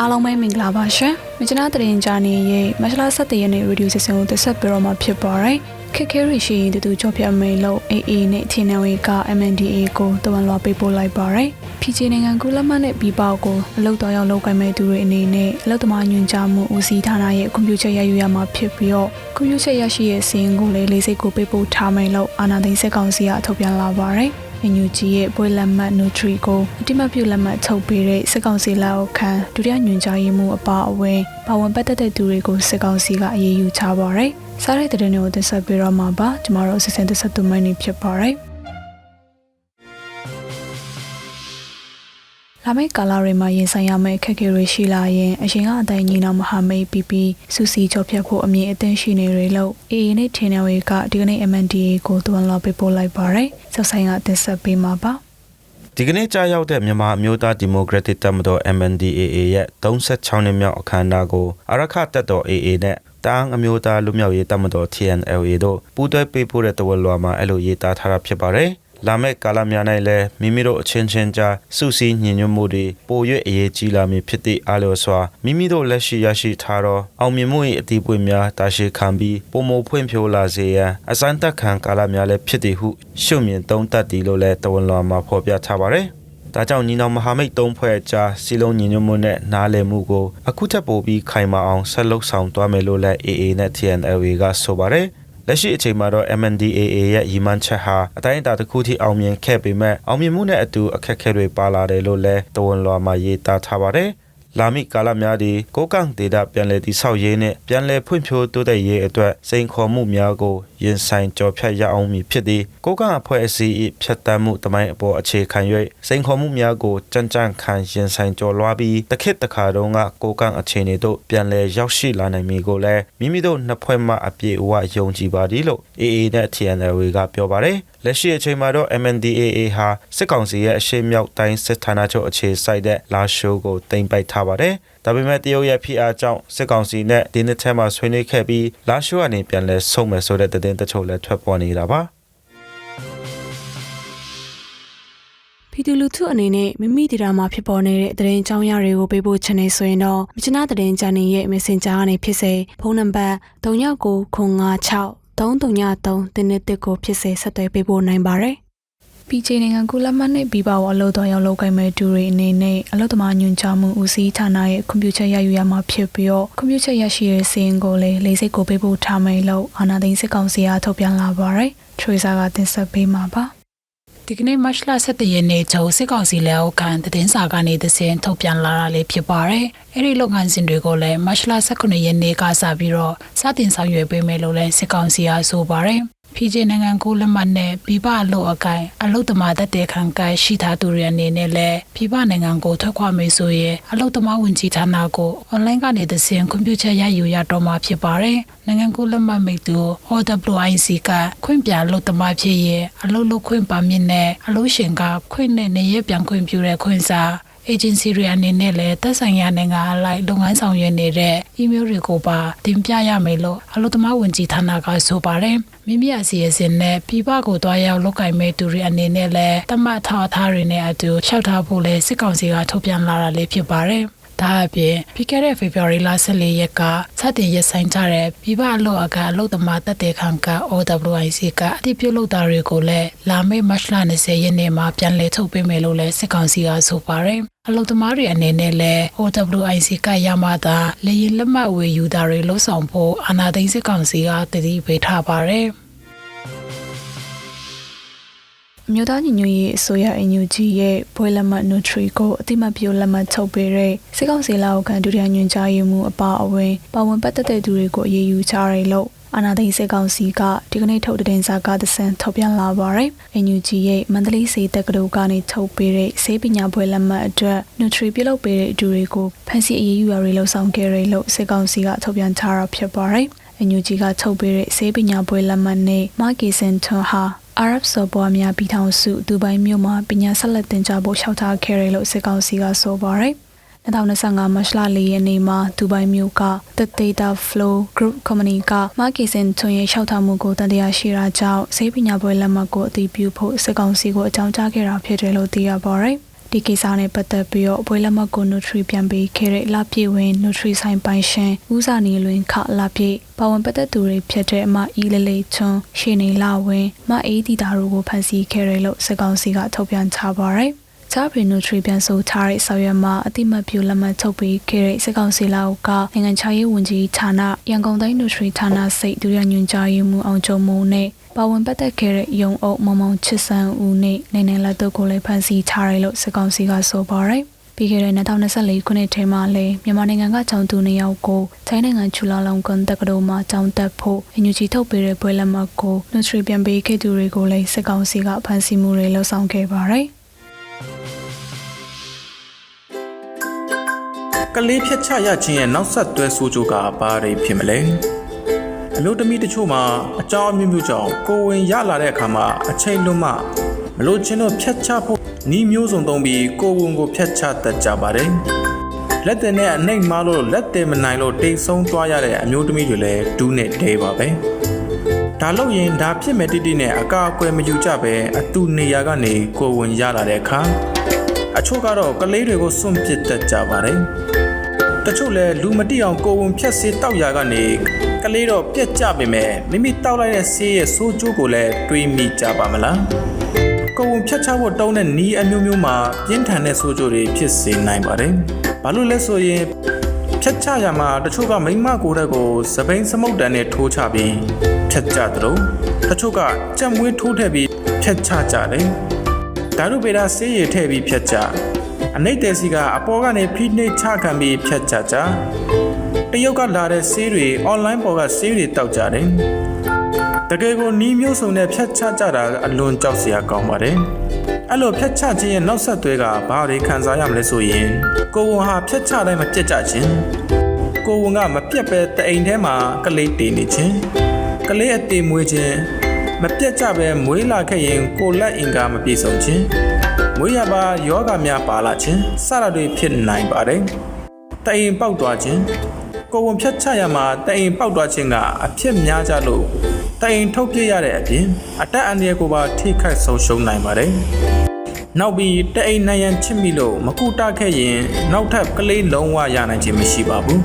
အားလုံးပဲမင်္ဂလာပါရှင်။မကျွန်တော်တရင်ကြနေရဲ့မဆလာဆက်တဲ့ရက်နေ့ရေဒီယိုစီစဉ်ကိုတက်ဆက်ပြတော့မှာဖြစ်ပါတယ်။ခက်ခဲရရှိရင်တူတူကြော့ပြမိန်လို့ AA နဲ့ထင်းနေဝေက MNDA ကိုတဝန်လွားပေးပို့လိုက်ပါတယ်။ PJ နိုင်ငံကုလမနဲ့ပြီးပေါက်ကိုအလုတ်တော်ရောက်လောက်ကိုင်မဲ့သူတွေအနေနဲ့အလုတ်သမားညွှန်ကြားမှုဦးစီးဌာနရဲ့ကွန်ပျူတာရယူရမှာဖြစ်ပြီးတော့ကွန်ပျူတာရရှိရဲ့စီရင်ကိုလည်းလေးစိတ်ကိုပေးပို့ထားမယ်လို့အာနာသိန်းစက်ကောင်စီကထုတ်ပြန်လာပါတယ်။ NUG ရဲ့ပွဲလက်မှတ် Nutri ကိုအတိမပြုလက်မှတ်ထုတ်ပေးတဲ့စစ်ကောင်စီလက်အောက်ခံဒုတိယညွှန်ကြားရေးမှူးအပါအဝင်ပါဝင်ပတ်သက်တဲ့သူတွေကိုစစ်ကောင်စီကအရေးယူချပါရယ်စားတဲ့တဲ့တွေကိုတင်ဆက်ပေးတော့မှာပါကျမတို့အစီအစဉ်တစ်ဆက်သူမိုင်းနေဖြစ်ပါရယ် လာမယ့်ကာလတွေမှာရင်ဆိုင်ရမယ့်အခက်အခဲတွေရှိလာရင်အရင်ကအတိုင်းညီနောင်မဟာမိတ်ပြီးပြီးစူစီကြောဖြတ်ဖို့အမြင်အသင်းရှိနေတွေလို့ AA နဲ့ထင်နေဝေကဒီကနေ့ MNDA ကိုတွန်းလာပေးပို့လိုက်ပါရယ်ဆက်ဆိုင်ကတင်ဆက်ပေးမှာပါဒီကနေ့ကြာရောက်တဲ့မြန်မာအမျိုးသားဒီမိုကရက်တစ်တပ်မတော် MNDAA ရဲ့36နှစ်မြောက်အခမ်းအနားကိုအရခတပ်တော် AA နဲ့တန်းအမျိုးသားလူမျိုးရေးတပ်မတော် TNLA တို့ပူးတွဲပေးပို့တဲ့တဝက်လွှာမှာအဲ့လိုရေးသားထားတာဖြစ်ပါတယ်။ လာမယ့်ကာလများ၌လည်းမိမိတို့အချင်းချင်းကြားစုစည်းညီညွတ်မှုတွေပို၍အရေးကြီးလာမည်ဖြစ်သည့်အားလျော်စွာမိမိတို့လက်ရှိရရှိထားသောအောင်မြင်မှု၏အတီးပွင့်များတာရှိခံပြီးပုံမဖွင့်ဖြိုးလာစေရန်အစမ်းတက်ခံကာလများလည်းဖြစ်သည်ဟုရှုမြင်သုံးသပ်သည်လို့လည်းတဝန်လွှာမှာဖော်ပြထားပါတယ်။ဒါကြောင့်ညီနောင်မဟာမိတ်သုံးဖွဲ့ကြားစီလုံးညီညွတ်မှုနဲ့နားလည်မှုကိုအခုထပ်ပိုပြီးခိုင်မာအောင်ဆက်လုပ်ဆောင်သွားမယ်လို့လည်း AA နဲ့ TNLA ကဆိုပါတယ်။ လက်ရှိအချိန်မှာတော့ MNDAA ရဲ့ရည်မှန်းချက်ဟာအတိုင်းအတာတစ်ခုထိအောင်မြင်ခဲ့ပေမဲ့အောင်မြင်မှုနဲ့အတူအခက်အခဲတွေပါလာတယ်လို့လည်းတဝန်လွှာမှာရေးသားထားပါတယ်။လာမည့်ကာလများသည်ကိုကန့်ဒေတာပြန်လည်တည်ဆောက်ရေးနှင့်ပြန်လည်ဖွံ့ဖြိုးတိုးတက်ရေးအတွက်စိန်ခေါ်မှုများကို ရင်ဆိုင်ကြော်ဖြတ်ရအောင်မည်ဖြစ်သည်ကိုကန့်အဖွဲ့အစည်း၏ဖြတ်တမ်းမှုတမိုင်းအပေါ်အခြေခံ၍စိန်ခေါ်မှုများကိုကြံ့ကြံ့ခံရင်ဆိုင်ကြော်လွှားပြီးတခစ်တခါတုန်းကကိုကန့်အခြေအနေတို့ပြန်လည်ရောက်ရှိလာနိုင်မည်ကိုလည်းမိမိတို့နှစ်ဖွဲ့မှအပြည့်အဝယုံကြည်ပါသည်လို့ AA နဲ့ TNL ကပြောပါတယ်လက်ရှိအချိန်မှာတော့ MNDAA ဟာစစ်ကောင်စီရဲ့အရှိမြောက်တိုင်းစစ်ဌာနချုပ်အခြေစိုက်တဲ့လာရှိုးကိုတင်ပိုက်ထားပါတယ်။ဒါပေမဲ့တရုတ်ရဲ့ဖိအားကြောင့်စစ်ကောင်စီနဲ့ဒီနှစ်ထဲမှာဆွေးနွေးခဲ့ပြီးလာရှိုးကနေပြန်လဲဆုံးမယ်ဆိုတဲ့သတင်းတချို့လည်းထွက်ပေါ်နေတာပါ။ပြည်သူလူထုအနေနဲ့မိမိဒေတာမှာဖြစ်ပေါ်နေတဲ့သတင်းကြောင်းရတွေကိုပေးပို့ချင်နေဆိုရင်တော့မြချနာသတင်းချန်နယ်ရဲ့ Messenger ကနေဖြစ်စေဖုန်းနံပါတ်3996 333တင်းနဲ့တစ်ကိုဖြစ်စေဆက်သွယ်ပေးဖို့နိုင်ပါတယ်။ PJ နိုင်ငံကုလမနဲ့ပြီးပါဝအလို့တော်ရောက်လောက်ကိုင်မဲ့သူတွေအနေနဲ့အလို့သမားညွန်ချမှုဦးစီးဌာနရဲ့ကွန်ပျူတာရယူရမှာဖြစ်ပြီးတော့ကွန်ပျူတာရရှိတဲ့စီးရင်ကိုလည်းလေးစိတ်ကိုပေးဖို့ထားမယ်လို့အာနာသိန်းစစ်ကောင်စီအားထုတ်ပြန်လာပါတယ်။ Tracer ကတင်ဆက်ပေးမှာပါ။ဒီကနေ့မတ်လ17ရက်နေ့ချုပ်စစ်ကောင်စီလက်အောက်ခံသတင်းစာကနေသစင်ထုတ်ပြန်လာတာလေးဖြစ်ပါတယ်။အဲ့ဒီလုပ်ငန်းစဉ်တွေကိုလည်းမတ်လ18ရက်နေ့ကစပြီးတော့စတင်ဆောင်ရွက်ပေးမယ်လို့လည်းစစ်ကောင်စီကဆိုပါတယ်။ PJ နိုင်ငံကိုလက်မှတ်နဲ့ပြည်ပအလုပ်အကိုင်အလုပ်သမားတက်တဲ့ခံကရှိထားသူတွေအနေနဲ့လည်းပြည်ပနိုင်ငံကိုထွက်ခွာမယ်ဆိုရင်အလုပ်သမားဝင်ကြီးဌာနကိုအွန်လိုင်းကနေသစင်ကွန်ပျူတာရယူရတော့မှာဖြစ်ပါတယ်။နိုင်ငံကိုလက်မှတ်မိတ်သူ OWIC ကခွင့်ပြအလုပ်သမားဖြစ်ရင်အလုပ်လုပ်ခွင့်ပါမြင့်နဲ့အလုပ်ရှင်ကခွင့်နဲ့နေရပြန်ခွင့်ပြုတဲ့ခွင့်စာ agency တွေအနေနဲ့လည်းသက်ဆိုင်ရာနိုင်ငံအလိုက်လုပ်ငန်းဆောင်ရွက်နေတဲ့ email တွေကိုပါတင်ပြရမယ်လို့အလုပ်သမားဝန်ကြီးဌာနကဆိုပါတယ်မိမိအစီအစဉ်နဲ့ပြည်ပကိုတွားရောက်လုပ်ကင်မဲ့သူတွေအနေနဲ့လည်းတမတ်ထောက်ထားတွေနဲ့အတူလျှောက်ထားဖို့လည်းစစ်ကောင်စီကထုတ်ပြန်လာတာလေးဖြစ်ပါတယ်ဒါအပြင်ပြီးခဲ့တဲ့ဖေဖော်ဝါရီလ14ရက်ကစတင်ရဆိုင်ကြတဲ့ပြည်ပအလို့အကအလို့သမားတက်တဲ့ခံက OWIC ကအတိပြုလုပ်တာတွေကိုလည်းလာမယ့်မတ်လ20ရက်နေ့မှာပြန်လည်ထုတ်ပေးမယ်လို့လည်းစစ်ကောင်စီကဆိုပါတယ် အလုသမားတွေအနေနဲ့လည်း OWIC ကရမှသာလေရင်လက်မှတ်ဝေယူတာတွေလှုပ်ဆောင်ဖို့အာဏာသိမ်းစစ်ကောင်စီကတတိပေးထားပါတယ်။မျိုးသားညီညွတ်ရေးအစိုးရ NUG ရဲ့ဘွဲလက်မှတ် Nutri ကိုအတိမပြုလက်မှတ်ချုပ်ပေးတဲ့စစ်ကောင်စီလက်အောက်ခံဒုတိယညွှန်ကြားရေးမှူးအပါအဝင်ပါဝင်ပတ်သက်တဲ့သူတွေကိုအရေးယူချရလို့ အာနာသိန်းစစ်ကောင်စီကဒီကနေ့ထုတ်တဲ့စာကသစံထုတ်ပြန်လာပါတယ်။ NUG ရဲ့မန္တလေးစေတက္ကသိုလ်ကနေထုတ်ပေးတဲ့ဆေးပညာဘွဲလက်မှတ်အတွက် Nutri ပြုလုပ်ပေးတဲ့အတူတွေကိုဖန်စီအရေးယူရတွေလှုပ်ဆောင်ခဲ့ရလို့စစ်ကောင်စီကထုတ်ပြန်ထားတာဖြစ်ပါတယ်။ NUG ကထုတ်ပေးတဲ့ဆေးပညာဘွဲလက်မှတ်နဲ့မာကီစင်ထွန်ဟာအာရပ်စော်ဘွားများပြည်ထောင်စုဒူဘိုင်းမြို့မှာပညာဆက်လက်သင်ကြားဖို့လျှောက်ထားခဲ့တယ်လို့စစ်ကောင်စီကဆိုပါတယ်။ 2025မတ်လ4ရက်နေ့မှာဒူဘိုင်းမြို့က The Data Flow Group Company ကမာကီစင်ထွန်ရဲ့လျှောက်ထားမှုကိုတန်တရားရှိတာကြောင့်ဈေးပညာပွဲလက်မှတ်ကိုအတည်ပြုဖို့စစ်ကောင်စီကိုအကြောင်းကြားခဲ့တာဖြစ်တယ်လို့သိရပါတယ်။ဒီကိစ္စနဲ့ပတ်သက်ပြီးတော့ဘွေလက်မှတ်ကို notary ပြန်ပေးခဲ့တဲ့လာပြည့်ဝင် notary ဆိုင်ပိုင်ရှင်ဦးစာနေလွင်ခလာပြည့်ပါဝင်ပတ်သက်သူတွေဖြစ်တဲ့အမအီလလေးချွန်းရှေနေလာဝင်မအေးတီတာတို့ကိုဖန်ဆီးခဲ့တယ်လို့စကောင်းစီကထုတ်ပြန်ထားပါတယ်။ ချာပရီနိုထရီပြန်ဆိုထားတဲ့ဆောင်ရွက်မှာအတိမတ်ပြုလက်မှတ်ထုတ်ပေးခဲ့တဲ့စစ်ကောင်စီလောက်ကနိုင်ငံခြားရေးဝန်ကြီးဌာနရန်ကုန်တိုင်းနိုထရီဌာနစိတ်ဒုရညွှန်ကြားရေးမှူးအောင်ကျော်မိုးနဲ့ပါဝင်ပတ်သက်ခဲ့တဲ့ရုံအုပ်မုံမုံချစ်ဆန်းဦးနဲ့နိုင်နိုင်လက်တို့ကိုလည်းဖမ်းဆီးထားတယ်လို့စစ်ကောင်စီကဆိုပါတယ်။ပြီးခဲ့တဲ့2024ခုနှစ်ထဲမှာလည်းမြန်မာနိုင်ငံကကျောင်းသူနှစ်ယောက်ကိုထိုင်းနိုင်ငံချူလာလောင်ကွန်တက္ကသိုလ်မှာကျောင်းတက်ဖို့အင်ဂျူဂျီထုတ်ပေးတဲ့ပွဲလက်မှတ်ကိုနုထရီပြန်ပေးခဲ့သူတွေကိုလည်းစစ်ကောင်စီကဖမ်းဆီးမှုတွေလှုံ့ဆော်ခဲ့ပါတယ်။ ကလေးဖြတ်ချရခြင်းရဲ့နောက်ဆက်တွဲဆိုးကျိုးကဘာတွေဖြစ်မလဲအမျိုးသမီးတချို့မှာအကြောင်းအမျိုးမျိုးကြောင့်ကိုယ်ဝင်ရလာတဲ့အခါမှာအချိန်လွန်မှမလို့ချင်းတို့ဖြတ်ချဖို့ဤမျိုးစုံသုံးပြီးကိုယ်ဝင်ကိုဖြတ်ချတတ်ကြပါတယ်လက်တင်နဲ့အနှိမ်မားလို့လက်တင်မနိုင်လို့တိတ်ဆုံးသွားရတဲ့အမျိုးသမီးတွေလည်းဒူးနဲ့တဲပါပဲဒါလို့ရင်ဒါဖြစ်မဲ့တိတိနဲ့အကာအကွယ်မယူကြပဲအတူနေရာကနေကိုယ်ဝင်ရလာတဲ့အခါ အချို့ကတော့ကလေးတွေကိုစွန့်ပစ်တတ်ကြပါတယ်တချို့လည်းလူမတိအောင်ကိုယ်ဝင်ဖြတ်စေးတောက်ရာကနေကလေးတော့ပြက်ကြပေမဲ့မိမိတောက်လိုက်တဲ့ဆေးရဲ့ဆိုးကျိုးကိုလည်းတွေးမိကြပါမလားကိုယ်ဝင်ဖြတ်ချဖို့တောင်းတဲ့နီးအမျိုးမျိုးမှာပြင်းထန်တဲ့ဆိုးကျိုးတွေဖြစ်စေနိုင်ပါတယ်ဘာလို့လဲဆိုရင်ဖြတ်ချရမှာတချို့ကမိမကိုယ်တက်ကိုစပိန်စမုတ်တန်နဲ့ထိုးချပြီးဖြတ်ကြတယ်လို့တချို့ကကြက်မွေးထိုးထည့်ပြီးဖြတ်ချကြတယ် ဓာတုဗေဒဆေးရည်ထည့်ပြီးဖြတ်ကြအနိတ်တဲစီကအပေါ်ကနေဖိနှိပ်ချခံပြီးဖြတ်ကြကြတရုတ်ကလာတဲ့ဆေးတွေအွန်လိုင်းပေါ်ကဆေးတွေတောက်ကြတယ်တကယ်ကိုနီးမျိုးစုံနဲ့ဖြတ်ချကြတာအလွန်ကြောက်စရာကောင်းပါတယ်အဲ့လိုဖြတ်ချခြင်းရဲ့နောက်ဆက်တွဲကဘာတွေခံစားရမလဲဆိုရင်ကိုဝန်ဟာဖြတ်ချတိုင်းမပြတ်ကြခြင်းကိုဝန်ကမပြတ်ပဲတအိမ်ထဲမှာကလေးတည်နေခြင်းကလေးအသေးမွေးခြင်း မပြတ်ကြပဲမွေးလာခဲ့ရင်ကိုလက်အင်ကာမပြေဆုံးခြင်းမွေးရပါယောဂများပါလာခြင်းစတာတွေဖြစ်နိုင်ပါတယ်တအိမ်ပေါက်သွားခြင်းကိုဝန်ဖြတ်ချရမှာတအိမ်ပေါက်သွားခြင်းကအဖြစ်များကြလို့တအိမ်ထုတ်ပြရတဲ့အပြင်အတက်အန္တရာယ်ကိုပါထိခိုက်ဆုံးရှုံးနိုင်ပါတယ်နောက်ပြီးတအိမ်နိုင်ရန်ချစ်မိလို့မကူတခဲ့ရင် နောက်ထပ်ကလေးလုံးဝရနိုင်ခြင်းမရှိပါဘူး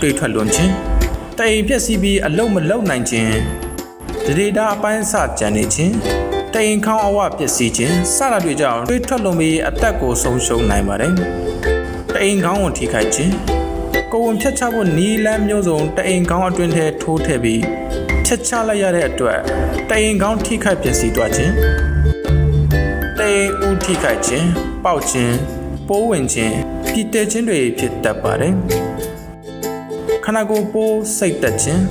တွေးထွက်လွန်ခြင်းတအိမ်ပြက်စီးပြီးအလုံးမလုံးနိုင်ခြင်း ဒေတာအပိုင်းအစကြံနေခြင်းတအိမ်ခေါင်းအဝပျက်စီးခြင်းစတာတွေကြောင့်တွေးထွက်လွန်ပြီးအသက်ကိုဆုံးရှုံးနိုင်ပါတယ်တအိမ်ခေါင်းကိုထိခိုက်ခြင်းကိုယ်ဝင်ဖြတ်ချဖို့နီလန်းမျိုးစုံတအိမ်ခေါင်းအတွင်းထဲထိုးထည့်ပြီးဖြတ်ချလိုက်ရတဲ့အတွက်တအိမ်ခေါင်းထိခိုက်ပျက်စီးသွားခြင်းတအိမ်ဦးထိခိုက်ခြင်းပေါက်ခြင်းပိုးဝင်ခြင်းပြည်တဲခြင်းတွေဖြစ်တတ်ပါတယ်ခန္ဓာကိုယ်ပိုးစိတ်တက်ခြင်း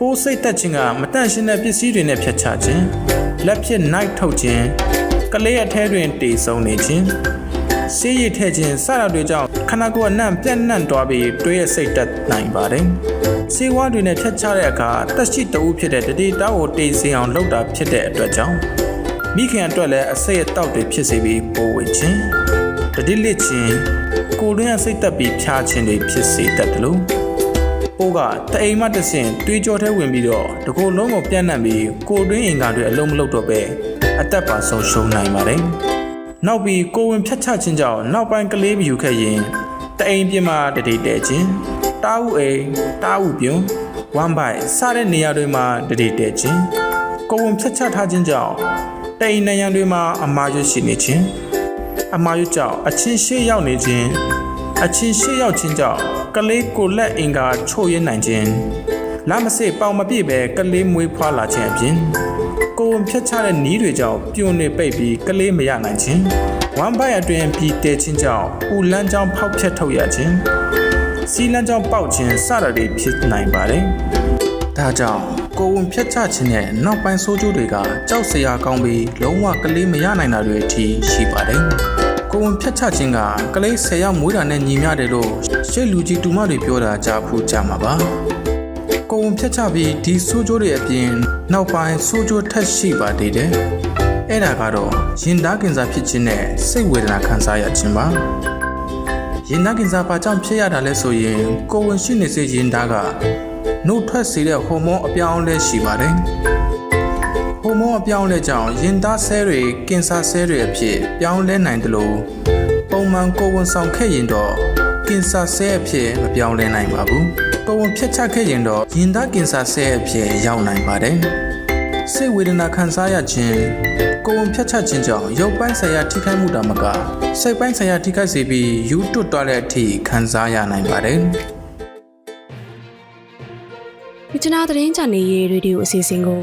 ပိုးစိတ်တက်ခြင်းကမတန့်ရှင်းတဲ့ပစ္စည်းတွေနဲ့ဖြတ်ချခြင်းလက်ဖြစ် night ထုတ်ခြင်းကလေးအထဲတွင်တေဆုံးနေခြင်းဆေးရည်ထည့်ခြင်းစတာတွေကြောင့်ခန္ဓာကိုယ်အနှံ့ပြန့်နှံ့သွားပြီးတွေးရစိတ်တက်နိုင်ပါတယ်။ဆေးဝါးတွေနဲ့ဖြတ်ချတဲ့အခါတက်ရှိတဦးဖြစ်တဲ့တတိတောက်ကိုတေးစင်အောင်လုပ်တာဖြစ်တဲ့အတွက်ကြောင့်မိခင်အတွက်လည်းအစိတ်အတောက်တွေဖြစ်စေပြီးပိုးဝင်ခြင်းတတိလစ်ခြင်းကိုယ်တွင်းအစိတ်တက်ပြီးဖြားခြင်းတွေဖြစ်စေတတ်တယ်လို့ ပိုးကတအိမ်မှတဆင့်တွေးကြောထဲဝင်ပြီးတော့တကိုယ်လုံးကိုပြန့်နှံ့ပြီးကိုယ်တွင်းအင်္ဂါတွေအလုံးမလုံးတော့ပဲအသက်ပါဆုံးရှုံးနိုင်ပါတယ်။နောက်ပြီးကိုဝင်ဖြတ်ချခြင်းကြောင့်နောက်ပိုင်းကလေးမယူခဲ့ရင်တအိမ်ပြင်းမှာတတိတဲခြင်းတားဥအိမ်တားဥပြုံဝမ်ဘိုင်စတဲ့နေရာတွေမှာတတိတဲခြင်းကိုဝင်ဖြတ်ချထားခြင်းကြောင့်တအိမ်နေရန်တွေမှာအမာရွရှိနေခြင်းအမာရွကြောင့်အချင်းရှေ့ရောက်နေခြင်းအချင်းရှေ့ရောက်ခြင်းကြောင့် ကလေးကိုလက်အင်္ဂါချို့ရနိုင်ခြင်းလမ်းမစစ်ပေါင်မပြည့်ပဲကလေးမွေးဖွားလာခြင်းအပြင်ကိုယ်ဖြတ်ချတဲ့နီးတွေကြောင့်ပြွန်နေပိတ်ပြီးကလေးမရနိုင်ခြင်းဝမ်ဘိုင်အတွင်ပြီးတဲခြင်းကြောင့်ပူလန်းကြောင်းဖောက်ဖြတ်ထုတ်ရခြင်းစီလန်းကြောင်းပေါက်ခြင်းစတာတွေဖြစ်နိုင်ပါတယ်ဒါကြောင့်ကိုယ်ဝင်ဖြတ်ချခြင်းနဲ့နောက်ပိုင်းဆိုးကျိုးတွေကကြောက်စရာကောင်းပြီးလုံးဝကလေးမရနိုင်တာတွေအထိရှိပါတယ် ကိုယ်ဝင်ဖြတ်ချခြင်းကကလေး10ယောက်မွေးတာနဲ့ညီမျှတယ်လို့ရှေ့လူကြီးတူမတွေပြောတာကြားဖို့ကြမှာပါကိုယ်ဝင်ဖြတ်ချပြီးဒီဆိုးကျိုးတွေအပြင်နောက်ပိုင်းဆိုးကျိုးထက်ရှိပါသေးတယ်။အဲ့ဒါကတော့ရင်သားကင်ဆာဖြစ်ခြင်းနဲ့စိတ်ဝေဒနာခံစားရခြင်းပါ။ရင်သားကင်ဆာဘာကြောင့်ဖြစ်ရတာလဲဆိုရင်ကိုယ်ဝင်ရှိနေစေရင်သားကနှုတ်ထွက်စေတဲ့ဟော်မုန်းအပြောင်းအလဲရှိပါတယ်။ဟဟိုမုန်း အပြောင်းလဲကြောင့်ရင်သားဆဲတွေကင်ဆာဆဲတွေအဖြစ်ပြောင်းလဲနိုင်တယ်လို့ပုံမှန်ကိုယ်ဝန်ဆောင်ခဲ့ရင်တော့ကင်ဆာဆဲအဖြစ်မပြောင်းလဲနိုင်ပါဘူးကိုယ်ဝန်ဖြတ်ချခဲ့ရင်တော့ရင်သားကင်ဆာဆဲအဖြစ်ရောက်နိုင်ပါတယ်စိတ်ဝေဒနာခံစားရခြင်းကိုယ်ဝန်ဖြတ်ချခြင်းကြောင့်ရုပ်ပိုင်းဆိုင်ရာထိခိုက်မှုတောင်မကစိတ်ပိုင်းဆိုင်ရာထိခိုက်စေပြီးယူတွတ်သွားတဲ့အထိခံစားရနိုင်ပါတယ်မြချနာသတင်းချန်နေရေးရေဒီယိုအစီအစဉ်ကို